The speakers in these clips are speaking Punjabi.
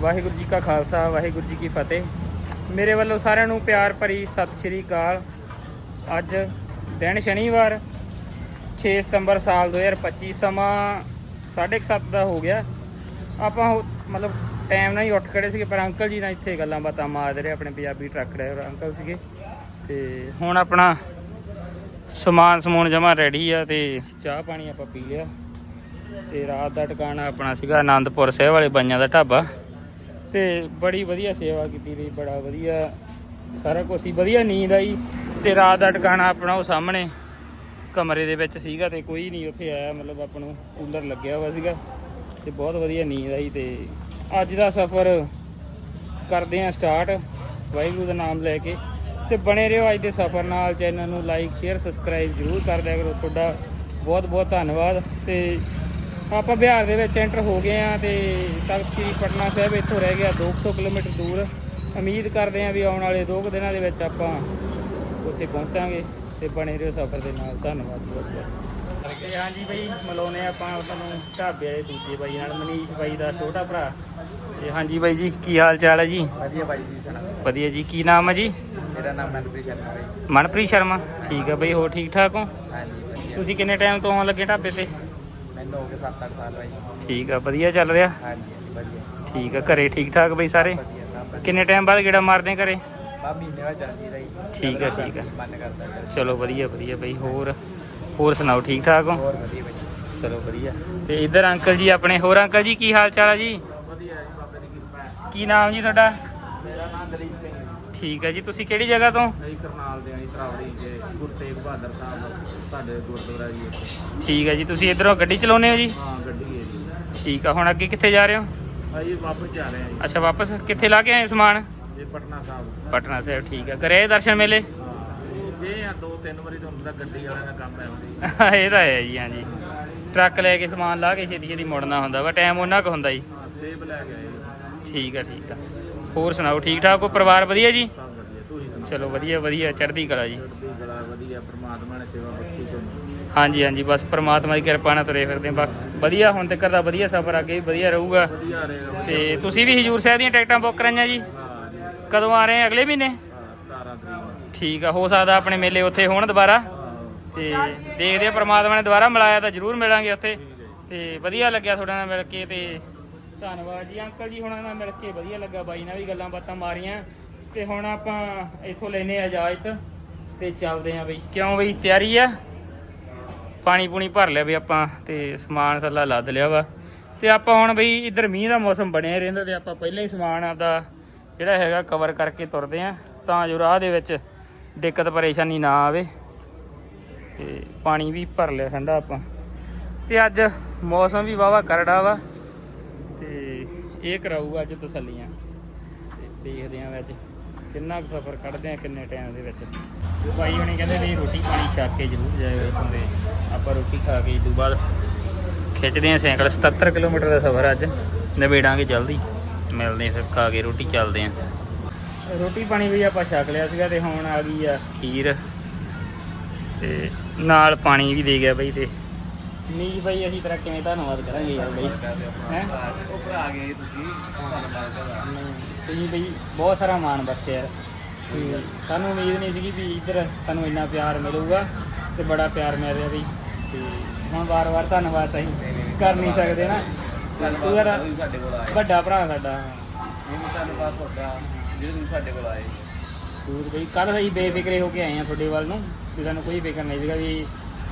ਵਾਹਿਗੁਰੂ ਜੀ ਕਾ ਖਾਲਸਾ, ਵਾਹਿਗੁਰੂ ਜੀ ਕੀ ਫਤਿਹ। ਮੇਰੇ ਵੱਲੋਂ ਸਾਰਿਆਂ ਨੂੰ ਪਿਆਰ ਭਰੀ ਸਤਿ ਸ਼੍ਰੀ ਅਕਾਲ। ਅੱਜ ਦਿਨ ਸ਼ਨੀਵਾਰ 6 ਸਤੰਬਰ ਸਾਲ 2025 ਸਮਾਂ 7:30 ਦਾ ਹੋ ਗਿਆ। ਆਪਾਂ ਉਹ- ਮਤਲਬ ਟਾਈਮ ਨਾਲ ਹੀ ਉੱਠ ਖੜੇ ਸੀਗੇ, ਪਰ ਅੰਕਲ ਜੀ ਨਾਲ ਇੱਥੇ ਗੱਲਾਂ ਬਾਤਾਂ ਮਾਰਦੇ ਰਹੇ, ਆਪਣੇ ਪੰਜਾਬੀ ਟਰੱਕ ਡਰਾਈਵਰ ਅੰਕਲ ਸੀਗੇ। ਤੇ ਹੁਣ ਆਪਣਾ ਸਮਾਨ ਸਮੂਨ ਜਮਾ ਰੈਡੀ ਆ ਤੇ ਚਾਹ ਪਾਣੀ ਆਪਾਂ ਪੀ ਲਿਆ। ਤੇ ਰਾਤ ਦਾ ਟਿਕਾਣਾ ਆਪਣਾ ਸੀਗਾ ਆਨੰਦਪੁਰ ਸਾਹਿਬ ਵਾਲੇ ਬਾਈਆਂ ਦਾ ਢਾਬਾ। ਤੇ ਬੜੀ ਵਧੀਆ ਸੇਵਾ ਕੀਤੀ ਰਹੀ, ਬੜਾ ਵਧੀਆ। ਸਾਰਾ ਕੁਝ ਸੀ, ਵਧੀਆ ਨੀਂਦ ਆਈ ਤੇ ਰਾਤ ਦਾ ਟਿਕਾਣਾ ਆਪਣਾ ਉਹ ਸਾਹਮਣੇ ਕਮਰੇ ਦੇ ਵਿੱਚ ਸੀਗਾ ਤੇ ਕੋਈ ਨਹੀਂ ਉੱਥੇ ਆਇਆ, ਮਤਲਬ ਆਪਾਂ ਨੂੰ ਕੂਲਰ ਲੱਗਿਆ ਹੋਇਆ ਸੀਗਾ ਤੇ ਬਹੁਤ ਵਧੀਆ ਨੀਂਦ ਆਈ ਤੇ ਅੱਜ ਦਾ ਸਫ਼ਰ ਕਰਦੇ ਹਾਂ ਸਟਾਰਟ, ਵਾਹਿਗੁਰੂ ਦਾ ਨਾਮ ਲੈ ਕੇ। ਤੇ ਬਣੇ ਰਹੋ ਅੱਜ ਦੇ ਸਫ਼ਰ ਨਾਲ, ਚੈਨਲ ਨੂੰ ਲਾਈਕ, ਸ਼ੇਅਰ, ਸਬਸਕ੍ਰਾਈਬ ਜ਼ਰੂਰ ਕਰ ਦਿਆ ਕਰੋ। ਤੁਹਾਡਾ ਬਹੁਤ ਬਹੁਤ ਧੰਨਵਾਦ ਤੇ ਆਪਾਂ ਬਿਹਾਰ ਦੇ ਵਿੱਚ ਐਂਟਰ ਹੋ ਗਏ ਆ ਤੇ ਤਖਤ ਸ੍ਰੀ ਪਟਨਾ ਸਾਹਿਬ ਇੱਥੋਂ ਰਹਿ ਗਿਆ 200 ਕਿਲੋਮੀਟਰ ਦੂਰ। ਉਮੀਦ ਕਰਦੇ ਆ ਵੀ ਆਉਣ ਵਾਲੇ ਦੋ ਕੁ ਦਿਨਾਂ ਦੇ ਵਿੱਚ ਆਪਾਂ ਉੱਥੇ ਪਹੁੰਚਾਂਗੇ ਤੇ ਬਣੇ ਰਹੋ ਸਫ਼ਰ ਦੇ ਨਾਲ। ਧੰਨਵਾਦ ਬਹੁਤ ਬਹੁਤ। ਤੇ ਹਾਂਜੀ ਬਈ ਮਿਲਾਉਨੇ ਆਪਾਂ ਤੁਹਾਨੂੰ ਢਾਬੇ ਵਾਲੇ ਦੂਜੇ ਬਾਈ ਨਾਲ ਮਨੀਸ਼ ਬਾਈ ਦਾ ਛੋਟਾ ਭਰਾ। ਤੇ ਹਾਂਜੀ ਬਾਈ ਜੀ ਕੀ ਹਾਲ ਚਾਲ ਹੈ ਜੀ? ਵਧੀਆ ਬਾਈ ਜੀ ਸਣਾ ਵਧੀਆ ਜੀ ਕੀ ਨਾਮ ਹੈ ਜੀ? ਮੇਰਾ ਨਾਮ ਮਨਪ੍ਰੀਤ ਸ਼ਰਮਾ ਹੈ। ਮਨਪ੍ਰੀਤ ਸ਼ਰਮਾ। ਠੀਕ ਹੈ ਬਈ ਹੋਰ ਠੀਕ ਠਾਕ ਹੋ? ਹਾਂਜੀ ਤੁਸੀਂ ਕਿੰਨੇ ਟਾਈਮ ਤੋਂ ਆਉਣ ਲੱਗੇ ਢਾਬੇ ਤੇ? ਮੈਨੂੰ ਹੋ ਗਏ 7-8 ਸਾਲ ਬਾਈ। ਠੀਕ ਆ ਵਧੀਆ ਚੱਲ ਰਿਹਾ? ਹਾਂਜੀ ਹਾਂਜੀ ਵਧੀਆ। ਠੀਕ ਆ ਘਰੇ ਠੀਕ ਠਾਕ ਬਈ ਸਾਰੇ? ਵਧੀਆ ਸਭ ਵਧੀਆ। ਕਿੰਨੇ ਟਾਈਮ ਬਾਅਦ ਗੇੜਾ ਮਾਰਦੇ ਆ ਘਰੇ? ਬਾ ਮਹੀਨੇ ਬਾਅਦ ਚੱਲ ਜੀ ਰਹੀ। ਠੀਕ ਹੈ, ਠੀਕ ਹੈ। ਮਨ ਕਰਦਾ ਚੱਲ। ਚਲੋ ਵਧੀਆ ਵਧੀਆ ਬਈ ਹੋਰ? ਹੋਰ ਸੁਣਾਓ ਠੀਕ ਠਾਕ ਹੋ? ਹੋਰ ਵਧੀਆ ਬਾਈ। ਚਲੋ ਵਧੀਆ। ਤੇ ਇੱਧਰ ਅੰਕਲ ਜੀ ਆਪਣੇ ਹੋਰ ਅੰਕਲ ਜੀ ਕੀ ਹਾਲ ਚਾਲ ਆ ਜੀ? ਵਧੀਆ ਜੀ ਬਾਬੇ ਦੀ ਕਿਰਪਾ ਹੈ। ਕੀ ਨਾਮ ਜੀ ਤੁਹਾਡਾ? ਮੇਰਾ ਨਾਮ ਦਲੀਪ ਠੀਕ ਹੈ ਜੀ ਤੁਸੀਂ ਕਿਹੜੀ ਜਗ੍ਹਾ ਤੋਂ? ਅਸੀਂ ਕਰਨਾਲ ਦੇ ਆਂ ਸਰਾਵੜੀ ਦੇ ਗੁਰੂ ਤੇਗ ਬਹਾਦਰ ਸਾਹਿਬ ਸਾਡੇ ਗੁਰਦੁਆਰਾ ਜੀ ਇੱਥੇ। ਠੀਕ ਹੈ ਜੀ ਤੁਸੀਂ ਇੱਧਰੋਂ ਗੱਡੀ ਚਲਾਉਂਦੇ ਹੋ ਜੀ? ਹਾਂ ਗੱਡੀ ਹੈ ਜੀ। ਠੀਕ ਆ ਹੁਣ ਅੱਗੇ ਕਿੱਥੇ ਜਾ ਰਹੇ ਹੋ? ਅਸੀਂ ਵਾਪਸ ਜਾ ਰਹੇ ਹਾਂ ਜੀ। ਅੱਛਾ ਵਾਪਸ ਕਿੱਥੇ ਲਾ ਕੇ ਆਏ ਸਮਾਨ? ਇਹ ਪਟਨਾ ਸਾਹਿਬ। ਪਟਨਾ ਸਾਹਿਬ ਠੀਕ ਆ। ਕਰੇ ਦਰਸ਼ਨ ਮੇਲੇ? ਹਾਂ ਜੇ ਆ ਦੋ ਤਿੰਨ ਵਾਰੀ ਤੁਹਾਨੂੰ ਦਾ ਗੱਡੀ ਵਾਲਿਆਂ ਦਾ ਕੰਮ ਹੈ ਹੁੰਦੀ ਇਹ ਤਾਂ ਹੈ ਜੀ ਹਾਂਜੀ ਟਰੱਕ ਲੈ ਕੇ ਸਮਾਨ ਲਾ ਕੇ ਛੇਤੀ ਛੇਤੀ ਮੁੜਨਾ ਹੁੰਦਾ ਵਾ ਟਾਈਮ ਉਹਨਾਂ ਕੁ ਹੁੰਦਾ ਜੀ। ਹਾਂ ਸੇਬ ਲੈ ਕੇ ਆਏ ਜੀ। ਠੀਕ ਆ ਠੀਕ ਆ। ਹੋਰ ਸੁਣਾਓ ਠੀਕ ਠਾਕ ਹੋ? ਪਰਿਵਾਰ ਵਧੀਆ ਜੀ? ਸਭ ਵਧੀਆ ਤੁਸੀਂ ਸੁਣਾਓ? ਚਲੋ ਵਧੀਆ ਵਧੀਆ ਚੜ੍ਹਦੀ ਕਲਾ ਜੀ। ਚੜ੍ਹਦੀ ਕਲਾ ਵਧੀਆ ਪ੍ਰਮਾਤਮਾ ਨੇ ਸੇਵਾ ਬਖਸ਼ੀ ਤੁਹਾਨੂੰ। ਹਾਂਜੀ ਹਾਂਜੀ ਬਸ ਪ੍ਰਮਾਤਮਾ ਦੀ ਕਿਰਪਾ ਨਾਲ ਤੁਰੇ ਫਿਰਦੇ ਬਸ ਵਧੀਆ ਹੁਣ ਤੱਕ ਦਾ ਵਧੀਆ ਸਫ਼ਰ ਅੱਗੇ ਵੀ ਵਧੀਆ ਰਹੂਗਾ। ਵਧੀਆ ਰਹੇਗਾ ਤੇ ਤੁਸੀਂ ਵੀ ਹਜੂਰ ਸਾਹਿਬ ਦੀਆਂ ਟਿਕਟਾਂ ਬੁੱਕ ਕਰਾਈਆਂ ਜੀ? ਹਾਂ ਜੀ। ਕਦੋਂ ਆ ਰਹੇ ਆ ਅਗਲੇ ਮਹੀਨੇ? ਹਾਂ, 17 ਤਰੀਕ ਨੂੰ। ਠੀਕ ਆ ਹੋ ਸਕਦਾ ਆਪਣੇ ਮੇਲੇ ਉੱਥੇ ਹੋਣ ਦੁਬਾਰਾ। ਹਾਂ, ਤੇ ਦੇਖਦੇ ਆ ਪ੍ਰਮਾਤਮਾ ਨੇ ਦੁਬਾਰਾ ਮਿਲਾਇਆ ਤਾਂ ਜ਼ਰੂਰ ਮਿਲਾਂਗੇ ਉੱਥੇ। ਤੇ ਵਧੀਆ ਲੱਗਿਆ ਤੁਹਾਡੇ ਨਾਲ ਮਿਲ ਕੇ ਤੇ ਧੰਨਵਾਦ ਜੀ। ਅੰਕਲ ਜੀ ਹੁਣਾਂ ਨਾਲ ਮਿਲ ਕੇ ਵਧੀਆ ਲੱਗਾ ਬਾਈ ਨਾਲ ਵੀ ਗੱਲਾਂ ਬਾਤਾਂ ਮਾਰੀਆਂ। ਤੇ ਹੁਣ ਆਪਾਂ ਇੱਥੋਂ ਲੈਨੇ ਆ ਇਜਾਜ਼ਤ ਤੇ ਚੱਲਦੇ ਆ ਬਈ। ਕਿਉਂ ਬਈ? ਤਿਆਰੀ ਆ? ਪਾਣੀ ਪੂਣੀ ਭਰ ਲਿਆ ਵੀ ਆਪਾਂ ਤੇ ਸਮਾਨ ਸੱਲਾ ਲੱਦ ਲਿਆ ਵਾ। ਤੇ ਆਪਾਂ ਹੁਣ ਬਈ ਇੱਧਰ ਮੀਂਹ ਦਾ ਮੌਸਮ ਬਣਿਆ ਰਹਿੰਦਾ ਤੇ ਆਪਾਂ ਪਹਿਲਾਂ ਹੀ ਸਮਾਨ ਆਪਦਾ ਜਿਹੜਾ ਹੈਗਾ ਕਵਰ ਕਰਕੇ ਤੁਰਦੇ ਆ ਤਾਂ ਜੋ ਰਾਹ ਦੇ ਵਿੱਚ ਦਿੱਕਤ ਪਰੇਸ਼ਾਨੀ ਨਾ ਆਵੇ। ਤੇ ਪਾਣੀ ਵੀ ਭਰ ਲਿਆ ਠੰਡਾ ਆਪਾਂ। ਤੇ ਅੱਜ ਮੌਸਮ ਵੀ ਵਾਵਾ ਕਰੜਾ ਵਾ। ਇਹ ਕਰਾਊਗਾ ਅੱਜ ਤਸੱਲੀਆਂ। ਤੇ ਦੇਖਦੇ ਆਂ ਅੱਜ ਕਿੰਨਾ ਕੁ ਸਫ਼ਰ ਕੱਢਦੇ ਆ ਕਿੰਨੇ ਟਾਈਮ ਦੇ ਵਿੱਚ। ਤੇ ਭਾਈ ਹੁਣੇ ਕਹਿੰਦੇ ਵੀ ਰੋਟੀ ਪਾਣੀ ਛਕ ਕੇ ਜ਼ਰੂਰ ਜਾਇਓ ਇੱਥੋਂ ਦੇ। ਆਪਾਂ ਰੋਟੀ ਖਾ ਕੇ ਤੋਂ ਬਾਅਦ ਖਿੱਚਦੇ ਆ ਸਾਈਕਲ। 77 ਕਿਲੋਮੀਟਰ ਦਾ ਸਫ਼ਰ ਅੱਜ। ਨਿਬੇੜਾਂਗੇ ਜਲਦੀ। ਮਿਲਦੇ ਆ ਫਿਰ, ਖਾ ਕੇ ਰੋਟੀ ਚੱਲਦੇ ਆ ਰੋਟੀ ਪਾਣੀ ਵੀ ਆਪਾਂ ਛਕ ਲਿਆ ਸੀਗਾ ਤੇ ਹੁਣ ਆ ਗਈ ਆ ਖੀਰ। ਤੇ ਨਾਲ ਪਾਣੀ ਵੀ ਦੇ ਗਿਆ ਬਈ ਤੇ ਨੀਜ ਬਈ ਅਸੀਂ ਤੇਰਾ ਕਿਵੇਂ ਧੰਨਵਾਦ ਕਰਾਂਗੇ ਯਾਰ ਬਈ? ਹੈ? ਉਹ ਭਰਾ ਗਏ ਤੁਸੀਂ ਤੁਸੀਂ ਬਈ ਬਹੁਤ ਸਾਰਾ ਮਾਣ ਬਖਸ਼ਿਆ ਯਾਰ। ਸਾਨੂੰ ਉਮੀਦ ਨਹੀਂ ਸੀਗੀ ਵੀ ਇੱਧਰ ਸਾਨੂੰ ਇੰਨਾ ਪਿਆਰ ਮਿਲੂਗਾ ਤੇ ਬੜਾ ਪਿਆਰ ਮਿਲ ਰਿਹਾ ਬਈ। ਤੇ ਹੁਣ ਵਾਰ-ਵਾਰ ਧੰਨਵਾਦ ਤਾਂ ਅਸੀਂ ਕਰ ਨਹੀਂ ਸਕਦੇ ਨਾ। ਤੂੰ ਯਾਰ ਵੱਡਾ ਭਰਾ ਸਾਡਾ। ਇਹ ਵੀ ਧੰਨਵਾਦ ਤੁਹਾਡਾ ਜਿਹੜੇ ਤੁਸੀਂ ਸਾਡੇ ਕੋਲ ਆਏ। ਦੂਰ ਬਈ ਕੱਲ ਅਸੀਂ ਬੇਫਿਕਰੇ ਹੋ ਕੇ ਆਏ ਆ ਤੁਹਾਡੇ ਵੱਲ ਨੂੰ ਵੀ ਸਾਨੂੰ ਕੋਈ ਫਿਕਰ ਨਹੀਂ ਸੀਗਾ ਵੀ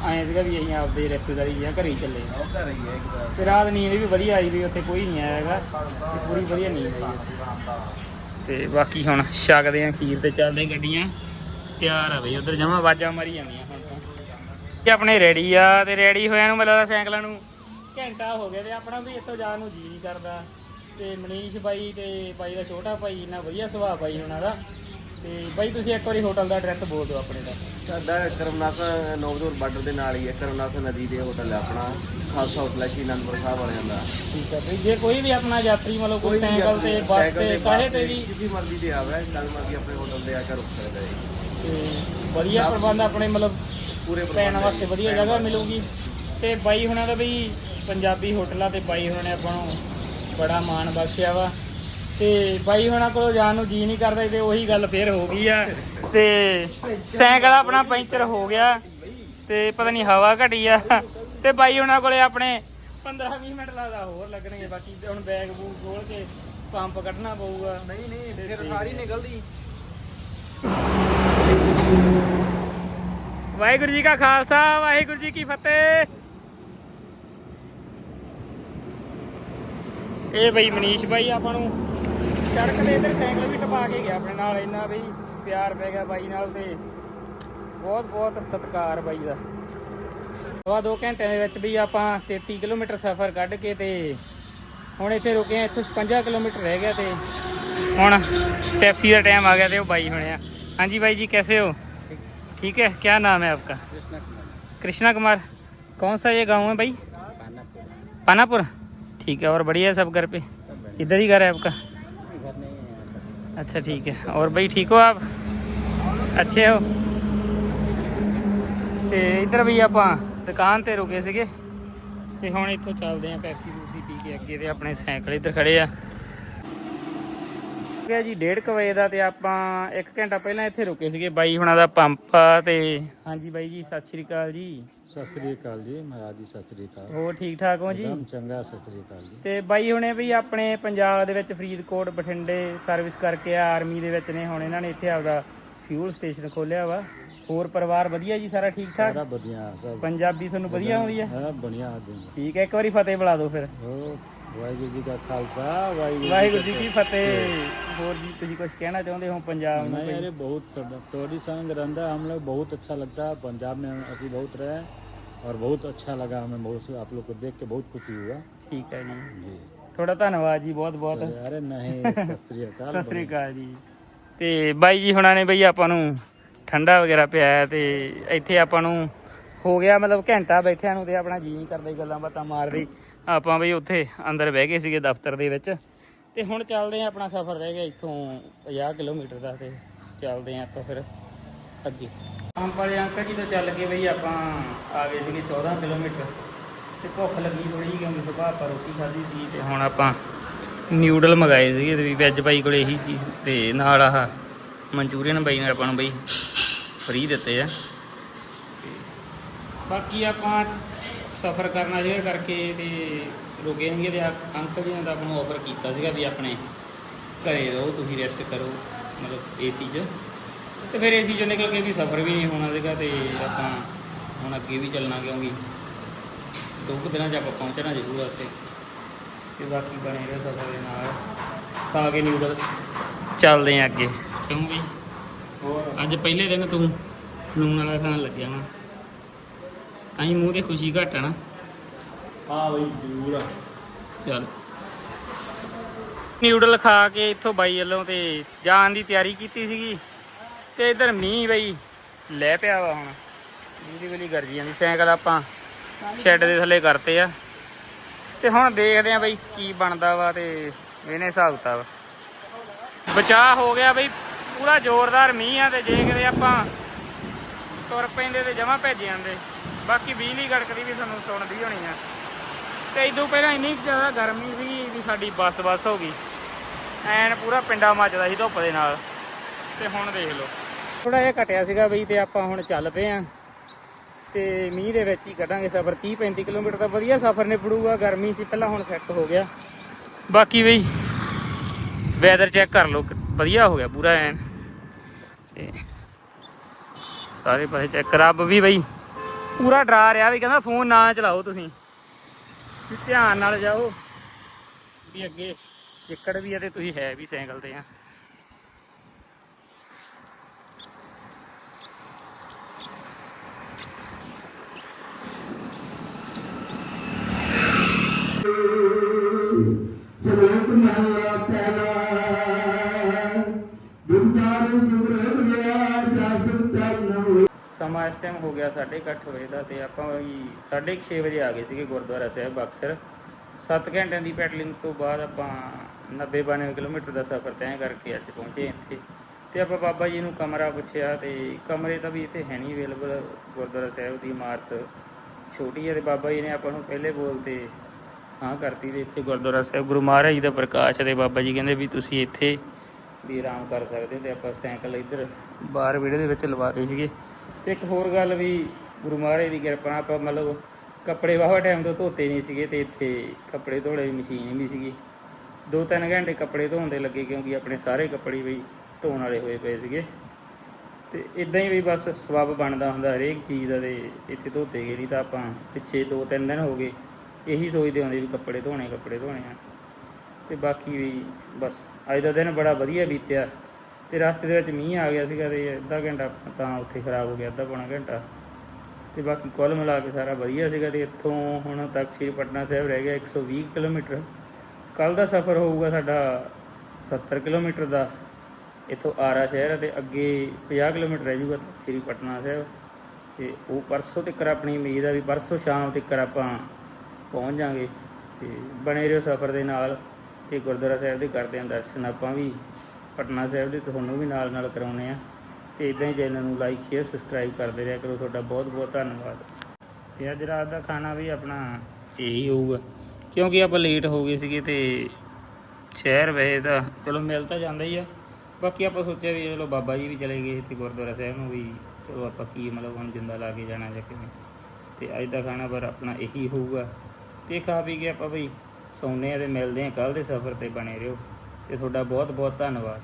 ਆਏ ਸੀਗਾ ਵੀ ਅਸੀਂ ਆਪਦੇ ਰਿਸ਼ਤੇਦਾਰੀ ਜਾਂ ਘਰੇ ਹੀ ਚੱਲੇ ਉਹ ਘਰ ਹੀ ਹੈ ਇੱਕ ਤਰ੍ਹਾਂ ਤੇ ਰਾਤ ਨੀਂਦ ਵੀ ਵਧੀਆ ਆਈ ਵੀ ਉੱਥੇ ਕੋਈ ਨਹੀਂ ਆਇਆ ਹੈਗਾ ਤੇ ਪੂਰੀ ਵਧੀਆ ਨੀਂਦ ਆਈ। ਤੇ ਬਾਕੀ ਹੁਣ ਛਕਦੇ ਆ ਖੀਰ ਤੇ ਚੱਲਦੇ ਗੱਡੀਆਂ। ਤਿਆਰ ਆ ਬਈ ਉਧਰ ਜਮਾ ਆਵਾਜ਼ਾਂ ਮਾਰੀ ਜਾਂਦੀਆਂ ਹੁਣ ਤਾਂ। ਆਪਣੇ ਰੈਡੀ ਆ ਤੇ ਰੈਡੀ ਹੋਇਆਂ ਨੂੰ ਮੈਨੂੰ ਲੱਗਦਾ ਸਾਈਕਲਾਂ ਨੂੰ। ਘੰਟਾ ਹੋ ਗਿਆ ਤੇ ਆਪਣਾ ਵੀ ਇੱਥੋਂ ਜਾਣ ਨੂੰ ਜੀ ਨਹੀਂ ਕਰਦਾ। ਤੇ ਮਨੀਸ਼ ਬਾਈ ਤੇ ਬਾਈ ਦਾ ਛੋਟਾ ਭਾਈ ਇੰਨਾ ਵਧੀਆ ਸੁਭਾਅ ਬਾਈ ਉਹਨਾਂ ਦਾ। ਤੇ ਬਾਈ ਤੁਸੀਂ ਇੱਕ ਵਾਰੀ ਹੋਟਲ ਦਾ ਐਡਰੈਸ ਬੋਲ ਦਿਓ ਆਪਣੇ ਦਾ। ਸਾਡਾ ਕਰਮਨਾਸ ਨੌਜੋਰ ਬਾਰਡਰ ਦੇ ਨਾਲ ਹੀ ਹੈ ਕਰਮਨਾਸ ਨਦੀ ਦੇ ਹੋਟਲ ਹੈ ਆਪਣਾ ਖਾਲਸਾ ਹੋਟਲ ਹੈ ਸ਼੍ਰੀ ਅਨੰਦਪੁਰ ਸਾਹਿਬ ਵਾਲਿਆਂ ਦਾ। ਠੀਕ ਹੈ ਬਈ ਜੇ ਕੋਈ ਵੀ ਆਪਣਾ ਯਾਤਰੀ ਮਤਲਬ ਕੋਈ ਵੀ ਸਾਈਕਲ ਤੇ ਬੱਸ ਸਾਈਕਲ ਤੇ ਕਾਹੇ ਤੇ ਵੀ ਕਿਸੇ ਮਰਜ਼ੀ ਤੇ ਆਵੇ ਕੱਲ ਮਰਜ਼ੀ ਆਪਣੇ ਹੋਟਲ ਤੇ ਆ ਕੇ ਰੁਕ ਸਕਦਾ ਹੈ। ਤੇ ਵਧੀਆ ਪ੍ਰਬੰਧ ਆਪਣੇ ਮਤਲਬ ਪੂਰੇ ਪੈਣ ਵਾਸਤੇ ਵਧੀਆ ਜਗ੍ਹਾ ਮਿਲੂਗੀ। ਤੇ ਬਾਈ ਹੁਣਾਂ ਦਾ ਬਈ ਪੰਜਾਬੀ ਹੋਟਲਾਂ ਤੇ ਬਾਈ ਹੁਣਾਂ ਨੇ ਆਪਾਂ ਨੂੰ ਬੜਾ ਮਾਣ ਬਖਸ਼ਿਆ ਵਾ। ਤੇ ਬਾਈ ਹੁਣਾਂ ਕੋਲੋਂ ਜਾਣ ਨੂੰ ਜੀ ਨਹੀਂ ਕਰਦਾ ਤੇ ਉਹੀ ਗੱਲ ਫੇਰ ਹੋ ਗਈ ਆ। ਤੇ ਸਾਈਕਲ ਆਪਣਾ ਪੈਂਚਰ ਹੋ ਗਿਆ ਤੇ ਪਤਾ ਨਹੀਂ ਹਵਾ ਘਟੀ ਆ। ਤੇ ਬਾਈ ਹੁਣਾਂ ਕੋਲੇ ਆਪਣੇ 15-20 ਮਿੰਟ ਲੱਗਦਾ ਹੋਰ ਲੱਗਣਗੇ ਬਾਕੀ ਹੁਣ ਬੈਗ ਬੂਗ ਖੋਲ ਕੇ ਪੰਪ ਕੱਢਣਾ ਪਊਗਾ। ਨਹੀਂ ਨਹੀਂ ਫਿਰ ਸਾਰੀ ਨਿਕਲਦੀ। ਵਾਹਿਗੁਰੂ ਜੀ ਕਾ ਖਾਲਸਾ ਵਾਹਿਗੁਰੂ ਜੀ ਕੀ ਫਤਿਹ। ਇਹ ਬਈ ਮਨੀਸ਼ ਬਾਈ ਆਪਾਂ ਨੂੰ ਸੜਕ ਦੇ ਇੱਧਰ ਸਾਈਕਲ ਵੀ ਟਪਾ ਕੇ ਗਿਆ ਆਪਣੇ ਨਾਲ ਇੰਨਾ ਬਈ ਪਿਆਰ ਪੈ ਗਿਆ ਬਾਈ ਨਾਲ ਤੇ ਬਹੁਤ ਬਹੁਤ ਸਤਿਕਾਰ ਬਾਈ ਦਾ ਸਵਾ ਦੋ ਘੰਟਿਆਂ ਦੇ ਵਿੱਚ ਵੀ ਆਪਾਂ 33 ਕਿਲੋਮੀਟਰ ਸਫ਼ਰ ਕੱਢ ਕੇ ਤੇ ਹੁਣ ਇੱਥੇ ਰੁਕੇ ਆ ਇੱਥੋਂ 56 ਕਿਲੋਮੀਟਰ ਰਹਿ ਗਿਆ ਤੇ ਹੁਣ ਟੈਕਸੀ ਦਾ ਟਾਈਮ ਆ ਗਿਆ ਤੇ ਉਹ ਬਾਈ ਹੋਣੇ ਆ ਹਾਂਜੀ ਬਾਈ जी कैसे हो ठीक है क्या नाम है आपका कृष्णा कुमार कौन सा ये गांव है भाई पानापुर ठीक है और बढ़िया है सब घर पे इधर ही घर है आपका अच्छा ठीक है और भाई ठीक हो आप अच्छे हो ਤੇ ਇੱਧਰ ਵੀ ਆਪਾਂ ਦੁਕਾਨ ਤੇ ਰੁਕੇ ਸੀਗੇ ਤੇ ਹੁਣ ਇੱਥੋਂ ਚੱਲਦੇ ਆਂ ਪੈਪਸੀ ਪੂਸੀ ਪੀ ਕੇ ਅੱਗੇ ਤੇ ਆਪਣੇ ਸਾਈਕਲ ਇੱਧਰ ਖੜੇ ਆ ਗਿਆ ਜੀ 1:30 ਵਜੇ ਦਾ ਤੇ ਆਪਾਂ 1 ਘੰਟਾ ਪਹਿਲਾਂ ਇੱਥੇ ਰੁਕੇ ਸੀਗੇ ਬਾਈ ਹੁਣਾਂ ਦਾ ਪੰਪ ਆ ਤੇ ਹਾਂਜੀ ਬਾਈ ਜੀ ਸਤਿ ਸ਼੍ਰੀ ਅਕਾਲ ਜੀ ਸਤਿ ਸ੍ਰੀ ਅਕਾਲ ਜੀ ਮਹਾਰਾਜ ਜੀ ਸਤਿ ਸ੍ਰੀ ਅਕਾਲ ਹੋਰ ਠੀਕ ਠਾਕ ਹੋ ਜੀ ਇੱਕਦਮ ਚੰਗਾ ਸਤਿ ਸ੍ਰੀ ਅਕਾਲ ਜੀ ਤੇ ਬਾਈ ਹੁਣੇ ਵੀ ਆਪਣੇ ਪੰਜਾਬ ਦੇ ਵਿੱਚ ਫਰੀਦਕੋਟ ਬਠਿੰਡੇ ਸਰਵਿਸ ਕਰਕੇ ਆ ਆਰਮੀ ਦੇ ਵਿੱਚ ਨੇ ਹੁਣ ਇਹਨਾਂ ਨੇ ਇੱਥੇ ਆਪਦਾ ਫਿਊਲ ਸਟੇਸ਼ਨ ਖੋਲਿਆ ਵਾ ਹੋਰ ਪਰਿਵਾਰ ਵਧੀਆ ਜੀ ਸਾਰਾ ਠੀਕ ਠਾਕ ਸਾਰਾ ਵਧੀਆ ਸਭ ਪੰਜਾਬੀ ਤੁਹਾਨੂੰ ਵਧੀਆ ਆਉਂਦੀ ਹੈ ਹਾਂ ਬੜੀਆ ਆਦਮੀ ਠੀਕ ਹੈ ਇੱਕ ਵਾਰੀ ਫਤਿਹ ਬੁਲਾ ਦਿਓ ਫਿਰ ਹੋ ਵਾਹਿਗੁਰੂ ਜੀ ਦਾ ਖਾਲਸਾ ਵਾਹਿਗੁਰੂ ਵਾਹਿਗੁਰੂ ਜੀ ਕੀ ਫਤਿਹ ਹੋਰ ਜੀ ਤੁਸੀਂ ਕੁਝ ਕਹਿਣਾ ਚਾਹੁੰਦੇ ਹੋ ਪੰਜਾਬ ਨੂੰ नहीं अरे बहुत सब टोरी संग रंदा हम लोग बहुत अच्छा लगता है पंजाब में अभी बहुत रहे और बहुत अच्छा लगा हमें बहुत से आप लोग को देख के बहुत खुशी हुआ ਠੀਕ ਹੈ ਜੀ जी ਤੁਹਾਡਾ ਧੰਨਵਾਦ ਜੀ ਬਹੁਤ ਬਹੁਤ अरे नहीं सत श्री अकाल ਸਤਿ ਸ੍ਰੀ ਅਕਾਲ ਜੀ ਤੇ ਬਾਈ ਜੀ ਹੁਣਾਂ ਨੇ ਬਈ ਆਪਾਂ ਨੂੰ ਠੰਡਾ ਵਗੈਰਾ ਪਿਆਇਆ ਤੇ ਇੱਥੇ ਆਪਾਂ ਨੂੰ ਹੋ ਗਿਆ ਮਤਲਬ ਘੰਟਾ ਬੈਠਿਆਂ ਨੂੰ ਤੇ ਆਪਣਾ ਜੀ ਨਹੀਂ ਕਰਦਾ ਸੀ ਗੱਲਾਂ ਬਾਤਾਂ ਮਾਰ ਰਹੀ ਆਪਾਂ ਬਈ ਉੱਥੇ ਅੰਦਰ ਬਹਿ ਗਏ ਸੀਗੇ ਦਫ਼ਤਰ ਦੇ ਵਿੱਚ ਤੇ ਹੁਣ ਚੱਲਦੇ ਆ ਆਪਣਾ ਸਫ਼ਰ ਰਹਿ ਗਿਆ ਇੱਥੋਂ 50 ਕਿਲੋਮੀਟਰ ਦਾ ਤੇ ਚੱਲਦੇ ਆ ਆਪਾਂ ਫਿਰ ਅੱਗੇ ਪੰਪ ਵਾਲੇ ਅੰਕਲ ਜੀ ਤੋਂ ਚੱਲ ਕੇ ਬਈ, ਆਪਾਂ ਆ ਗਏ ਸੀਗੇ 14 ਕਿਲੋਮੀਟਰ ਤੇ ਭੁੱਖ ਲੱਗੀ ਥੋੜੀ ਜਿਹੀ, ਕਿਉਂਕਿ ਸੁਬਾਹ ਆਪਾਂ ਰੋਟੀ ਖਾਧੀ ਸੀ ਤੇ ਹੁਣ ਆਪਾਂ ਨਿਊਡਲ ਮੰਗਾਏ ਸੀਗੇ ਤੇ ਵੀ ਵੈਜ ਬਾਈ ਕੋਲ ਇਹੀ ਸੀ ਤੇ ਨਾਲ ਆਹ ਮਨਚੂਰੀਅਨ ਬਾਈ ਨੇ ਆਪਾਂ ਨੂੰ ਬਈ ਫ੍ਰੀ ਦਿੱਤੇ ਆ। ਤੇ ਬਾਕੀ ਆਪਾਂ ਸਫ਼ਰ ਕਰਨਾ ਸੀਗਾ ਕਰਕੇ ਤੇ ਰੁਕੇ ਸੀਗੇ ਤੇ ਅੰਕਲ ਜੀ ਨੇ ਤਾਂ ਆਪਾਂ ਨੂੰ ਆਫਰ ਕੀਤਾ ਸੀਗਾ ਵੀ ਆਪਣੇ ਘਰੇ ਰਹੋ, ਤੁਸੀਂ ਰੈਸਟ ਕਰੋ, ਮਤਲਬ ਏਸੀ 'ਚ। ਤੇ ਫਿਰ ਏਸੀ ਚੋਂ ਨਿਕਲ ਕੇ ਵੀ ਸਫਰ ਵੀ ਨਹੀਂ ਹੋਣਾ ਸੀਗਾ ਤੇ ਆਪਾਂ ਹੁਣ ਅੱਗੇ ਵੀ ਚੱਲਣਾ ਕਿਉਂਕਿ ਦੋ ਕੁ ਦਿਨਾਂ 'ਚ ਆਪਾਂ ਪਹੁੰਚਣਾ ਜ਼ਰੂਰ ਉੱਥੇ। ਤੇ ਬਾਕੀ ਬਣੇ ਰਹੋ ਸਫਰ ਦੇ ਨਾਲ। ਤਾਂ ਅਗੇ ਨਿਊਡਲ ਚੱਲਦੇ ਆ ਅੱਗੇ। ਕਿਉਂ ਵੀ ਅੱਜ ਪਹਿਲੇ ਦਿਨ ਤੂੰ ਲੂਣ ਵਾਲਾ ਖਾਣ ਲੱਗਿਆ ਵਾ। ਅਹੀਂ ਮੂੰਹ ਦੀ ਖੁਸ਼ੀ ਘਟ ਨਾ। ਹਾਂ ਬਈ ਜ਼ਰੂਰ ਚੱਲ। ਨਿਊਡਲ ਖਾ ਕੇ ਇੱਥੋਂ ਬਾਈ ਵੱਲੋਂ ਤੇ ਜਾਣ ਦੀ ਤਿਆਰੀ ਕੀਤੀ ਸੀਗੀ। ਤੇ ਇਧਰ ਮੀਂਹ ਬਈ ਲੈ ਪਿਆ ਵਾ ਹੁਣ। ਮੀਂਹ ਦੀ ਵੇਲੀ ਗਰਜੀ ਜਾਂਦੀ, ਸਾਈਕਲ ਆਪਾਂ ਸ਼ੈੱਡ ਦੇ ਥੱਲੇ ਕਰਤੇ ਆ। ਤੇ ਹੁਣ ਦੇਖਦੇ ਆ ਬਈ ਕੀ ਬਣਦਾ ਵਾ ਤੇ ਇਹਨੇ ਹਿਸਾਬ ਕਿਤਾਬ। ਬਚਾਅ ਹੋ ਗਿਆ ਬਈ, ਪੂਰਾ ਜ਼ੋਰਦਾਰ ਮੀਂਹ ਆ ਤੇ ਜੇ ਕਿਤੇ ਆਪਾਂ ਤੁਰ ਪੈਂਦੇ ਤੇ ਜਮਾ ਭੇਜ ਜਾਂਦੇ। ਬਾਕੀ ਬਿਜਲੀ ਗੜਕਦੀ ਵੀ ਤੁਹਾਨੂੰ ਸੁਣਦੀ ਹੋਣੀ ਆ। ਤੇ ਇਦੋਂ ਪਹਿਲਾਂ ਇੰਨੀ ਜ਼ਿਆਦਾ ਗਰਮੀ ਸੀਗੀ ਵੀ ਸਾਡੀ ਬੱਸ ਬੱਸ ਹੋ ਗਈ। ਐਨ ਪੂਰਾ ਪਿੰਡਾ ਮੱਚਦਾ ਸੀ ਧੁੱਪ ਦੇ ਨਾਲ। ਤੇ ਹੁਣ ਦੇਖ ਲਓ। ਥੋੜਾ ਜਿਹਾ ਘਟਿਆ ਸੀਗਾ ਬਈ ਤੇ ਆਪਾਂ ਹੁਣ ਚੱਲ ਪਏ ਆ। ਤੇ ਮੀਂਹ ਦੇ ਵਿੱਚ ਹੀ ਕੱਢਾਂਗੇ ਸਫ਼ਰ। 30 35 ਕਿਲੋਮੀਟਰ ਦਾ ਵਧੀਆ ਸਫ਼ਰ ਨਿਬੜੂਗਾ, ਗਰਮੀ ਸੀ, ਪਹਿਲਾਂ ਹੁਣ ਸੈੱਟ ਹੋ ਗਿਆ। ਬਾਕੀ ਬਈ ਵੈਦਰ ਚੈੱਕ ਕਰ ਲਓ ਵਧੀਆ ਹੋ ਗਿਆ, ਪੂਰਾ ਐਨ। ਤੇ ਸਾਰੇ ਪਾਸੇ ਚੈੱਕ ਰੱਬ ਵੀ ਬਈ, ਪੂਰਾ ਡਰਾ ਰਿਹਾ ਵੀ, ਕਹਿੰਦਾ ਫੋਨ ਨਾ ਚਲਾਓ ਤੁਸੀਂ। ਧਿਆਨ ਨਾਲ ਜਾਓ। ਵੀ ਅੱਗੇ ਚਿੱਕੜ ਵੀ ਆ ਤੇ ਤੁਸੀਂ ਹੈ ਵੀ ਸਾਈਕਲ ਤੇ ਆ। ਸਲੋਕ ਮਹਲਾ ਪਹਿਲਾ ਦੁਰਦਾਰ ਸੁਰਤ ਗਿਆ ਜਸ ਤਨ ਸਮਾਂ ਇਸ ਟਾਈਮ ਹੋ ਗਿਆ 8:30 ਵਜੇ ਦਾ ਤੇ ਆਪਾਂ ਵੀ 6:30 ਵਜੇ ਆ ਗਏ ਸੀਗੇ ਗੁਰਦੁਆਰਾ ਸਾਹਿਬ ਬਕਸਰ 7 ਘੰਟਿਆਂ ਦੀ ਪੈਡਲਿੰਗ ਤੋਂ ਬਾਅਦ ਆਪਾਂ 90 92 ਕਿਲੋਮੀਟਰ ਦਾ ਸਫ਼ਰ ਤੈਅ ਕਰਕੇ ਅੱਜ ਪਹੁੰਚੇ ਇੱਥੇ। ਤੇ ਆਪਾਂ ਬਾਬਾ ਜੀ ਨੂੰ ਕਮਰਾ ਪੁੱਛਿਆ ਤੇ ਕਮਰੇ ਤਾਂ ਵੀ ਇੱਥੇ ਹੈ ਨਹੀਂ ਅਵੇਲੇਬਲ ਗੁਰਦੁਆਰਾ ਸਾਹਿਬ ਦੀ ਇਮਾਰਤ। ਛੋਟੀ ਹੈ ਤੇ ਬਾਬਾ ਜੀ ਨੇ ਆਪਾਂ ਨੂੰ ਪਹਿਲੇ ਬੋਲ ਤੇ ਹਾਂ ਕਰਤੀ ਤੇ ਇੱਥੇ ਗੁਰਦੁਆਰਾ ਸਾਹਿਬ, ਗੁਰੂ ਮਹਾਰਾਜ ਜੀ ਦਾ ਪ੍ਰਕਾਸ਼ ਤੇ ਬਾਬਾ ਜੀ ਕਹਿੰਦੇ ਵੀ ਤੁਸੀਂ ਇੱਥੇ ਵੀ ਆਰਾਮ ਕਰ ਸਕਦੇ ਹੋ ਤੇ ਆਪਾਂ ਸਾਈਕਲ ਇੱਧਰ ਬਾਹਰ ਵਿਹੜੇ ਦੇ ਵਿੱਚ ਲਵਾਤੇ ਸੀਗੇ। ਤੇ ਇੱਕ ਹੋਰ ਗੱਲ ਵੀ ਗੁਰੂ ਮਹਾਰਾਜ ਦੀ ਕਿਰਪਾ ਨਾਲ ਆਪਾਂ ਮਤਲਬ ਕੱਪੜੇ ਵਾਹਵਾ ਟਾਈਮ ਤੋਂ ਧੋਤੇ ਨਹੀਂ ਸੀਗੇ ਤੇ ਇੱਥੇ ਕੱਪੜੇ ਧੋਣ ਦੀ ਮਸ਼ੀਨ ਵੀ ਸੀਗੀ। ਦੋ ਤਿੰਨ ਘੰਟੇ ਕੱਪੜੇ ਧੋਣ ਦੇ ਲੱਗੇ ਕਿਉਂਕਿ ਆਪਣੇ ਸਾਰੇ ਕੱਪੜੇ ਵੀ ਧੋਣ ਵਾਲੇ ਹੋਏ ਪਏ ਸੀਗੇ। ਤੇ ਇਦਾਂ ਹੀ ਵੀ ਬਸ ਸਬੱਬ ਬਣਦਾ ਹੁੰਦਾ ਹਰੇਕ ਚੀਜ਼ ਦਾ ਤੇ ਇੱਥੇ ਧੋਤੇ ਗਏ ਨਹੀਂ ਤਾਂ ਆਪਾਂ ਪਿੱਛੇ ਦੋ ਤਿੰਨ ਦਿਨ ਹੋ ਗਏ। ਇਹੀ ਸੋਚਦੇ ਹੁੰਦੇ ਵੀ ਕੱਪੜੇ ਧੋਣੇ ਕੱਪੜੇ ਧੋਣੇ ਆ। ਤੇ ਬਾਕੀ ਵੀ ਬਸ, ਅੱਜ ਦਾ ਦਿਨ ਬੜਾ ਵਧੀਆ ਬੀਤਿਆ। ਤੇ ਰਸਤੇ ਦੇ ਵਿੱਚ ਮੀਂਹ ਆ ਗਿਆ ਸੀਗਾ ਤੇ ਅੱਧਾ ਘੰਟਾ ਤਾਂ ਉੱਥੇ ਖਰਾਬ ਹੋ ਗਿਆ, ਅੱਧਾ ਪੌਣਾ ਘੰਟਾ। ਤੇ ਬਾਕੀ ਕੁੱਲ ਮਿਲਾ ਕੇ ਸਾਰਾ ਵਧੀਆ ਸੀਗਾ ਤੇ ਇੱਥੋਂ ਹੁਣ ਤੱਕ ਸ੍ਰੀ ਪਟਨਾ ਸਾਹਿਬ ਰਹਿ ਗਿਆ 120 ਕਿਲੋਮੀਟਰ। ਕੱਲ ਦਾ ਸਫ਼ਰ ਹੋਊਗਾ ਸਾਡਾ 70 ਕਿਲੋਮੀਟਰ ਦਾ। ਇੱਥੋਂ ਆਰਾ ਸ਼ਹਿਰ ਹੈ ਤੇ ਅੱਗੇ 50 ਕਿਲੋਮੀਟਰ ਰਹਿ ਜੂਗਾ ਸ੍ਰੀ ਪਟਨਾ ਸਾਹਿਬ। ਤੇ ਉਹ ਪਰਸੋਂ ਤੱਕ ਆਪਣੀ ਉਮੀਦ ਆ ਵੀ ਪਰਸੋਂ ਸ਼ਾਮ ਤੱਕ ਆਪਾਂ ਪਹੁੰਚ ਜਾਾਂਗੇ ਤੇ ਬਣੇ ਰਹੋ ਸਫ਼ਰ ਦੇ ਨਾਲ ਤੇ ਗੁਰਦੁਆਰਾ ਸਾਹਿਬ ਦੇ ਕਰਦੇ ਆਂ ਦਰਸ਼ਨ। ਆਪਾਂ ਵੀ ਪਟਨਾ ਸਾਹਿਬ ਦੇ ਤੁਹਾਨੂੰ ਵੀ ਨਾਲ ਨਾਲ ਕਰਾਉਣੇ ਆ ਤੇ ਇਦਾਂ ਹੀ ਚੈਨਲ ਨੂੰ ਲਾਈਕ ਸ਼ੇਅਰ ਸਬਸਕ੍ਰਾਈਬ ਕਰਦੇ ਰਿਹਾ ਕਰੋ। ਤੁਹਾਡਾ ਬਹੁਤ ਬਹੁਤ ਧੰਨਵਾਦ। ਤੇ ਅੱਜ ਰਾਤ ਦਾ ਖਾਣਾ ਵੀ ਆਪਣਾ ਇਹੀ ਹੋਊਗਾ। ਕਿਉਂਕਿ ਆਪਾਂ ਲੇਟ ਹੋ ਗਏ ਸੀਗੇ ਤੇ ਸ਼ਹਿਰ ਵੈਸੇ ਤਾਂ ਚਲੋ ਮਿਲ ਤਾਂ ਜਾਂਦਾ ਹੀ ਆ। ਬਾਕੀ ਆਪਾਂ ਸੋਚਿਆ ਵੀ ਚਲੋ ਬਾਬਾ ਜੀ ਵੀ ਚਲੇ ਗਏ ਤੇ ਗੁਰਦੁਆਰਾ ਸਾਹਿਬ ਨੂੰ ਵੀ ਚਲੋ ਆਪਾਂ ਕੀ ਮਤਲਬ ਹੁਣ ਜਿੰਦਾ ਲਾ ਕੇ ਜਾਣਾ ਜਾਂ ਕਿਵੇਂ। ਤੇ ਅੱਜ ਦਾ ਖਾਣਾ ਪਰ ਆਪਣਾ ਇਹੀ ਹੋਊਗਾ। ਤੇ ਖਾ ਪੀ ਕੇ ਆਪਾਂ ਬਈ ਸੌਂਦੇ ਆ ਤੇ ਮਿਲਦੇ ਆ ਕੱਲ ਦੇ ਸਫ਼ਰ ਤੇ ਬਣੇ ਰਹੋ ਤੇ ਤੁਹਾਡਾ ਬਹੁਤ ਬਹੁਤ ਧੰਨਵਾਦ।